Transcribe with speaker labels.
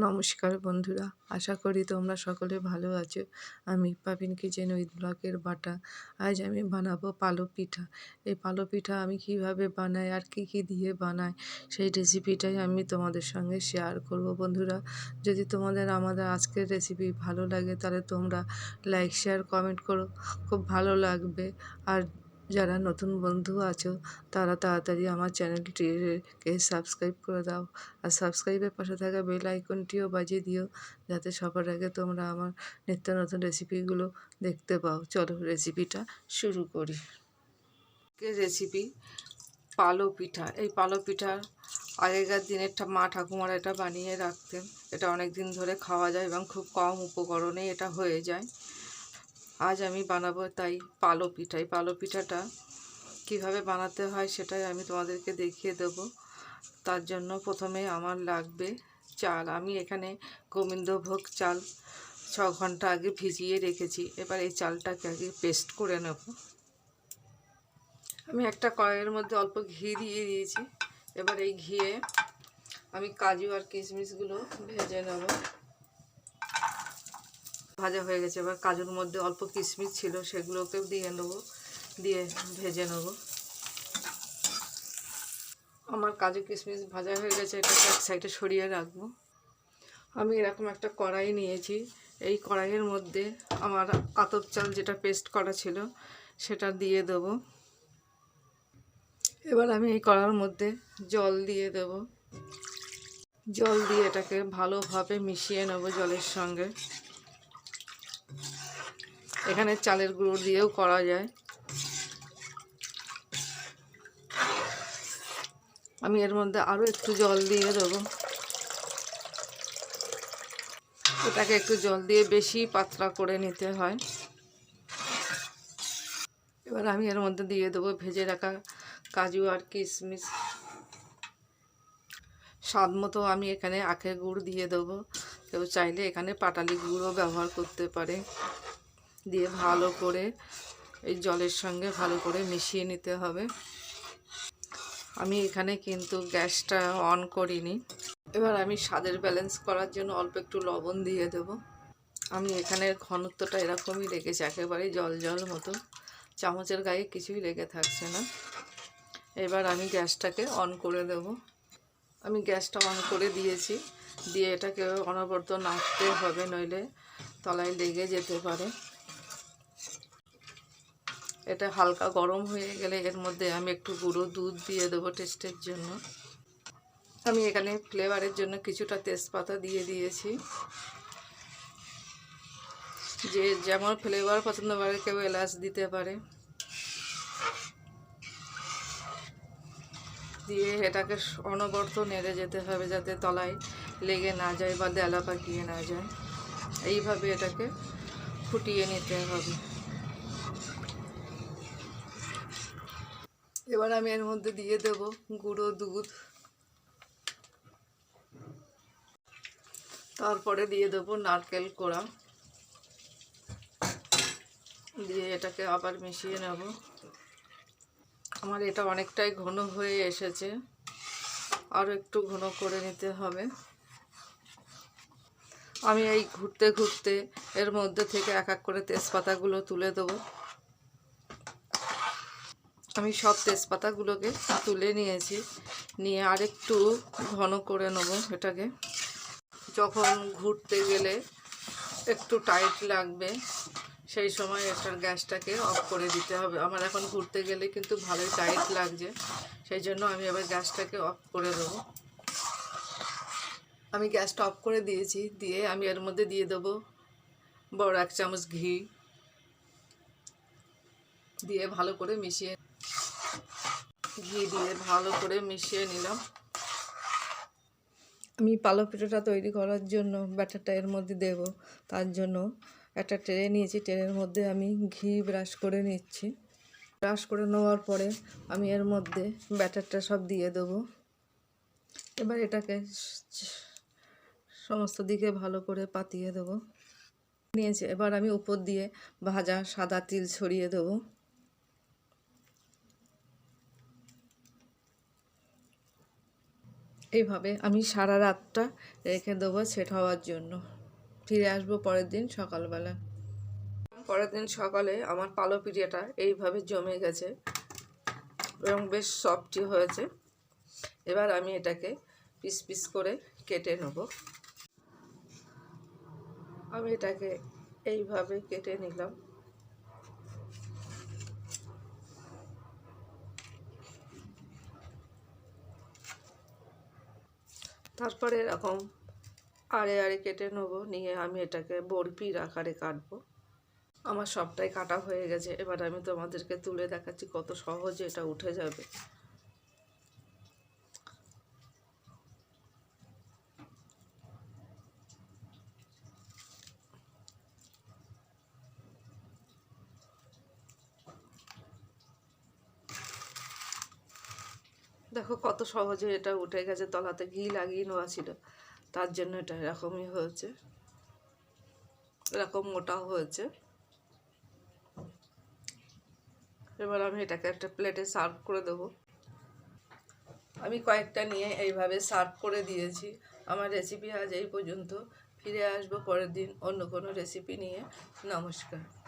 Speaker 1: নমস্কার বন্ধুরা, আশা করি তোমরা সকলে ভালো আছো। আমি পাপিন কিচেন উইথ ব্লকের বাটা। আজ আমি বানাবো পালো পিঠা। এই পালো পিঠা আমি কীভাবে বানাই আর কি কি দিয়ে বানাই, সেই রেসিপিটাই আমি তোমাদের সঙ্গে শেয়ার করব বন্ধুরা। যদি তোমাদের আমাদের আজকের রেসিপি ভালো লাগে, তাহলে তোমরা লাইক শেয়ার কমেন্ট করো। খুব ভালো লাগবে। আর যারা নতুন বন্ধু আছো, তারা তাড়াতাড়ি আমার চ্যানেলটিকে সাবস্ক্রাইব করে দাও। আর সাবস্ক্রাইবের পাশে থাকা বেল আইকনটিও বাজিয়ে দিও, যাতে সবার আগে তোমরা আমার নিত্য নতুন রেসিপিগুলো দেখতে পাও। চলো রেসিপিটা শুরু করি। রেসিপি পালো পিঠা। এই পালো পিঠা আগেকার দিনের মা ঠাকুমারা এটা বানিয়ে রাখতেন। এটা অনেক দিন ধরে খাওয়া যায় এবং খুব কম উপকরণে এটা হয়ে যায়। আজ আমি বানাবো তাই পালো পিঠা। এই পালো পিঠাটা কীভাবে বানাতে হয় সেটাই আমি তোমাদেরকে দেখিয়ে দেব। তার জন্য প্রথমে আমার লাগবে চাল। আমি এখানে গোবিন্দভোগ চাল ছ ঘণ্টা আগে ভিজিয়ে রেখেছি। এবার এই চালটাকে আগে পেস্ট করে নেব। আমি একটা কড়াইয়ের মধ্যে অল্প ঘি দিয়ে দিয়েছি। এবার এই ঘিয়ে আমি কাজু আর কিশমিশগুলো ভেজে নেব। ভাজা হয়ে গেছে। এবার কাজুর মধ্যে অল্প কিশমিশ ছিল, সেগুলোকেও দিয়ে নেব, দিয়ে ভেজে নেব। আমার কাজু কিশমিশ ভাজা হয়ে গেছে, এটাকে এক সাইডে সরিয়ে রাখব। আমি এরকম একটা কড়াই নিয়েছি। এই কড়াইয়ের মধ্যে আমার আতপ চাল যেটা পেস্ট করা ছিল, সেটা দিয়ে দেব। এবার আমি এই কড়ার মধ্যে জল দিয়ে দেব। জল দিয়ে এটাকে ভালোভাবে মিশিয়ে নেব জলের সঙ্গে। এখানে চালের গুঁড়ো দিয়েও করা যায়। আমি এর মধ্যে আরও একটু জল দিয়ে দেবো। এটাকে একটু জল দিয়ে বেশি পাতলা করে নিতে হয়। এবার আমি এর মধ্যে দিয়ে দেবো ভেজে রাখা কাজু আর কিশমিশ। স্বাদ মতো আমি এখানে আখের গুড় দিয়ে দেবো। কেউ চাইলে এখানে পাটালি গুঁড়ও ব্যবহার করতে পারে। দিয়ে ভালো করে এই জলের সঙ্গে ভালো করে মিশিয়ে নিতে হবে। আমি এখানে কিন্তু গ্যাসটা অন করিনি। এবার আমি স্বাদের ব্যালেন্স করার জন্য অল্প একটু লবণ দিয়ে দেব। আমি এখানে ঘনত্বটা এরকমই রেখেছি, একেবারে জল জল মতো। চামচের গায়ে কিছুই লেগে থাকছে না। এবার আমি গ্যাসটাকে অন করে দেব। আমি গ্যাসটা অন করে দিয়েছি। দিয়ে এটাকে অনবরত নাড়তে হবে, নইলে তলায় লেগে যেতে পারে। এটা হালকা গরম হয়ে গেলে এর মধ্যে আমি একটু গুঁড়ো দুধ দিয়ে দেবো টেস্টের জন্য। আমি এখানে ফ্লেভারের জন্য কিছুটা তেজপাতা দিয়ে দিয়েছি। যে যেমন ফ্লেভার পছন্দ করে কেউ এলাচ দিতে পারে। দিয়ে এটাকে অনবর্ত নেড়ে যেতে হবে যাতে তলায় লেগে না যায় বা দেলা পাকিয়ে না যায়, এইভাবে এটাকে ফুটিয়ে নিতে হবে। এবার আমি এর মধ্যে দিয়ে দেব গুঁড়ো দুধ। তারপরে দিয়ে দেব নারকেল কোড়া। দিয়ে এটাকে আবার মিশিয়ে নেব। আমার এটা অনেকটাই ঘন হয়ে এসেছে। আরও একটু ঘন করে নিতে হবে। আমি এই ঘুরতে ঘুরতে এর মধ্যে থেকে এক এক করে তেজপাতাগুলো তুলে দেবো। আমি সব তেজপাতাগুলোকে তুলে নিয়েছি, নিয়ে আরেকটু ঘন করে নেব এটাকে। যখন ঘুরতে গেলে একটু টাইট লাগবে, সেই সময় এটার গ্যাসটাকে অফ করে দিতে হবে। আমার এখন ঘুরতে গেলে কিন্তু ভালোই টাইট লাগছে, সেই জন্য আমি এবার গ্যাসটাকে অফ করে দেবো। আমি গ্যাসটা অফ করে দিয়েছি, দিয়ে আমি এর মধ্যে দিয়ে দেবো বড় এক চামচ ঘি। দিয়ে ভালো করে মিশিয়ে, ঘি দিয়ে ভালো করে মিশিয়ে নিলাম। আমি পালক পিঠাটা তৈরি করার জন্য ব্যাটারটা এর মধ্যে দেব। তার জন্য একটা ট্রে নিয়েছি ট্রেনের মধ্যে আমি ঘি ব্রাশ করে নিচ্ছি। ব্রাশ করে নেওয়ার পরে আমি এর মধ্যে ব্যাটারটা সব দিয়ে দেবো। এবার এটাকে সমস্ত দিকে ভালো করে পাতিয়ে দেবো। নিয়েছি, এবার আমি উপর দিয়ে ভাজা সাদা তিল ছড়িয়ে দেবো। এইভাবে আমি সারা রাতটা রেখে দেবো সেট হওয়ার জন্য। ফিরে আসব পরের দিন সকালবেলা। পরের দিন সকালে আমার পালো পিঠাটা এইভাবে জমে গেছে এবং বেশ সফটই হয়েছে। এবার আমি এটাকে পিস পিস করে কেটে নেব। আমি এটাকে এইভাবে কেটে নিলাম। তারপরে এরকম আড়ে আড়ে কেটে নেব, নিয়ে আমি এটাকে বরফির আকারে কাটবো। আমার সবটাই কাটা হয়ে গেছে, এবার আমি তোমাদেরকে তুলে দেখাচ্ছি কত সহজে এটা উঠে যাবে। দেখো কত সহজে এটা উঠে গেছে, তলাতে ঘি লাগিয়ে নেওয়া ছিল। তার জন্য এটা এরকমই হয়েছে। এরকম মোটা হয়েছে। এবার আমি এটাকে একটা প্লেটে সার্ভ করে দেবো। আমি কয়েকটা নিয়ে এইভাবে সার্ভ করে দিয়েছি। আমার রেসিপি আজ এই পর্যন্ত। ফিরে আসব পরের দিন অন্য কোনো রেসিপি নিয়ে। নমস্কার।